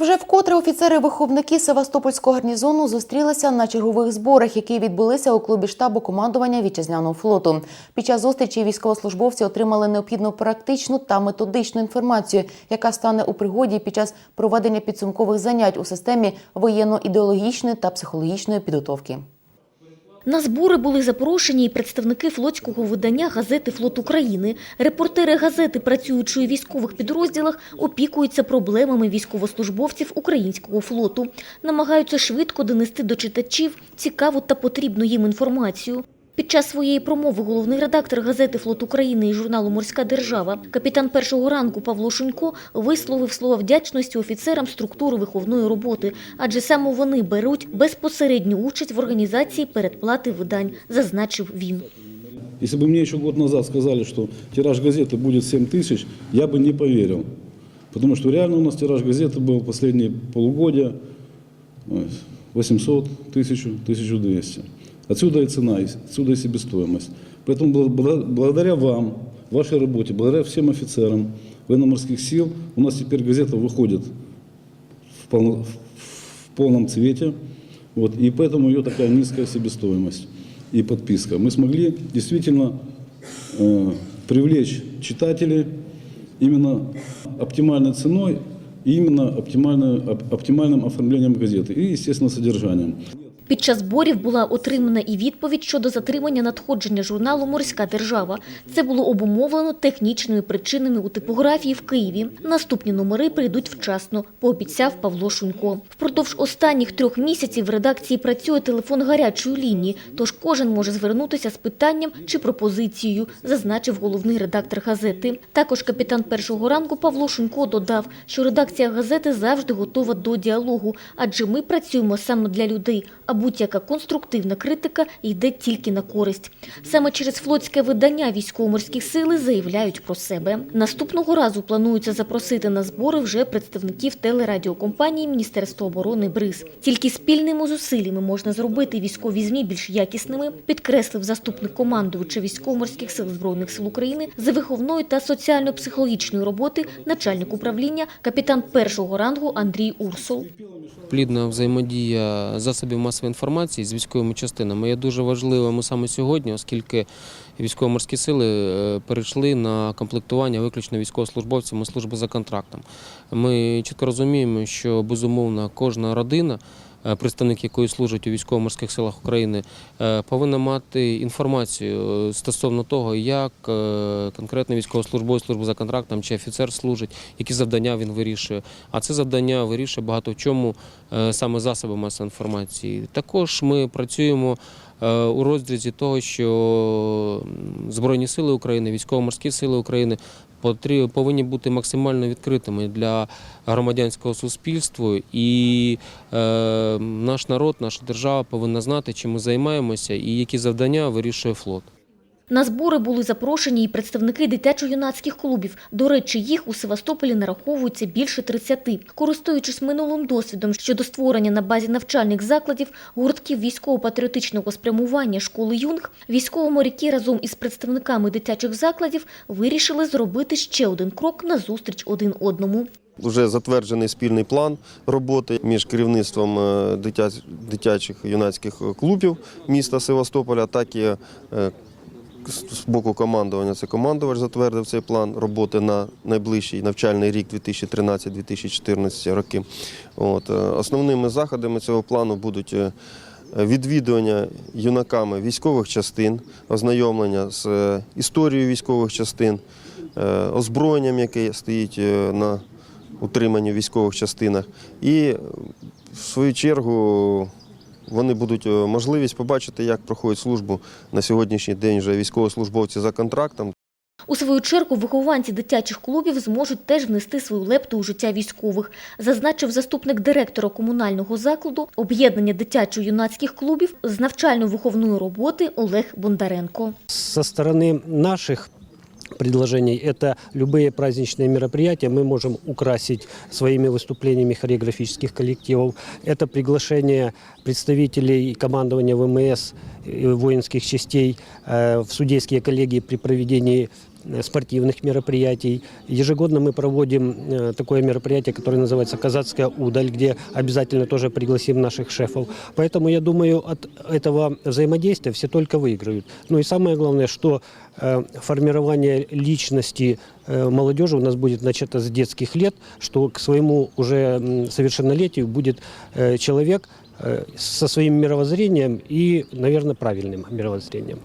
Вже вкотре офіцери-виховники Севастопольського гарнізону зустрілися на чергових зборах, які відбулися у клубі штабу командування вітчизняного флоту. Під час зустрічі військовослужбовці отримали необхідну практичну та методичну інформацію, яка стане у пригоді під час проведення підсумкових занять у системі воєнно-ідеологічної та психологічної підготовки. На збори були запрошені і представники флотського видання газети «Флот України». Репортери газети, працюючи у військових підрозділах, опікуються проблемами військовослужбовців українського флоту. Намагаються швидко донести до читачів цікаву та потрібну їм інформацію. Під час своєї промови головний редактор газети «Флот України» і журналу «Морська держава» капітан першого ранку Павло Шунько висловив слова вдячності офіцерам структури виховної роботи, адже саме вони беруть безпосередню участь в організації передплати видань, зазначив він. Если бы мне еще год назад сказали, что тираж газеты будет 7 тысяч, я бы не поверил. Потому что реально у нас тираж газеты был последние полугодия ой, 800, 1000, 1200. Отсюда и цена, отсюда и себестоимость. Поэтому бл- бл- благодаря вам, вашей работе, благодаря всем офицерам военно-морских сил, у нас теперь газета выходит в, полно- в полном цвете. Вот, и поэтому ее такая низкая себестоимость и подписка. Мы смогли действительно э, привлечь читателей именно оптимальной ценой и именно оптимальным оформлением газеты и, естественно, содержанием. Під час зборів була отримана і відповідь щодо затримання надходження журналу «Морська держава». Це було обумовлено технічними причинами у типографії в Києві. Наступні номери прийдуть вчасно, пообіцяв Павло Шунько. Впродовж останніх трьох місяців в редакції працює телефон гарячої лінії, тож кожен може звернутися з питанням чи пропозицією, зазначив головний редактор газети. Також капітан першого ранку Павло Шунько додав, що редакція газети завжди готова до діалогу, адже ми працюємо саме для людей, будь-яка конструктивна критика йде тільки на користь. Саме через флотське видання військово-морські сили заявляють про себе. Наступного разу планується запросити на збори вже представників телерадіокомпанії Міністерства оборони БРИЗ. Тільки спільними зусиллями можна зробити військові ЗМІ більш якісними, підкреслив заступник командувача військово-морських сил Збройних сил України за виховної та соціально-психологічної роботи начальник управління капітан першого рангу Андрій Урсул. Плідна взаємодія засобів масової інформації з військовими частинами є дуже важливим саме сьогодні, оскільки військово-морські сили е, перейшли на комплектування виключно військовослужбовцями служби за контрактом. Ми чітко розуміємо, що безумовно кожна родина. Е, Представник якої служить у військово-морських силах України, е, повинна мати інформацію е, стосовно того, як конкретно військовослужбовець служби за контрактом чи офіцер служить, які завдання він вирішує. А це завдання вирішує багато в чому саме засоби масової інформації. Також ми працюємо у розрізі того, що Збройні сили України, військово-морські сили України повинні бути максимально відкритими для громадянського суспільства, і е, наш народ, наша держава повинна знати, чим ми займаємося і які завдання вирішує флот. На збори були запрошені і представники дитячо-юнацьких клубів. До речі, їх у Севастополі нараховується більше 30. Користуючись минулим досвідом щодо створення на базі навчальних закладів гуртків військово-патріотичного спрямування школи юнг, військово-моряки разом із представниками дитячих закладів вирішили зробити ще один крок назустріч один одному. Вже затверджений спільний план роботи між керівництвом е, дитя- дитячих юнацьких клубів міста Севастополя, так і е, з боку командування. Це командувач затвердив цей план роботи на найближчий навчальний рік 2013-2014 роки. От, е, основними заходами цього плану будуть е, відвідування юнаками військових частин, ознайомлення з е, історією військових частин, озброєнням, яке стоїть на утриманні військових частинах. І в свою чергу вони будуть е, можливість побачити, як проходить службу на сьогоднішній день вже військовослужбовці за контрактом. У свою чергу вихованці дитячих клубів зможуть теж внести свою лепту у життя військових, зазначив заступник директора комунального закладу об'єднання дитячо-юнацьких клубів з навчально-виховної роботи Олег Бондаренко. Со стороны наших предложений это любые праздничные мероприятия мы можем украсить своими выступлениями хореографических коллективов. Это приглашение представителей командования ВМС, э, воинских частей э, в судейские коллегии при проведении э, спортивных мероприятий. Ежегодно мы проводим э, такое мероприятие, которое называется «Казацкая удаль», где обязательно тоже пригласим наших шефов. Поэтому я думаю, от этого взаимодействия все только выиграют. Ну и самое главное, что э, формирование личности э, молодежи у нас будет начато с детских лет, что к своему уже совершеннолетию будет э, человек э, со своим мировоззрением и, наверное, правильным мировоззрением.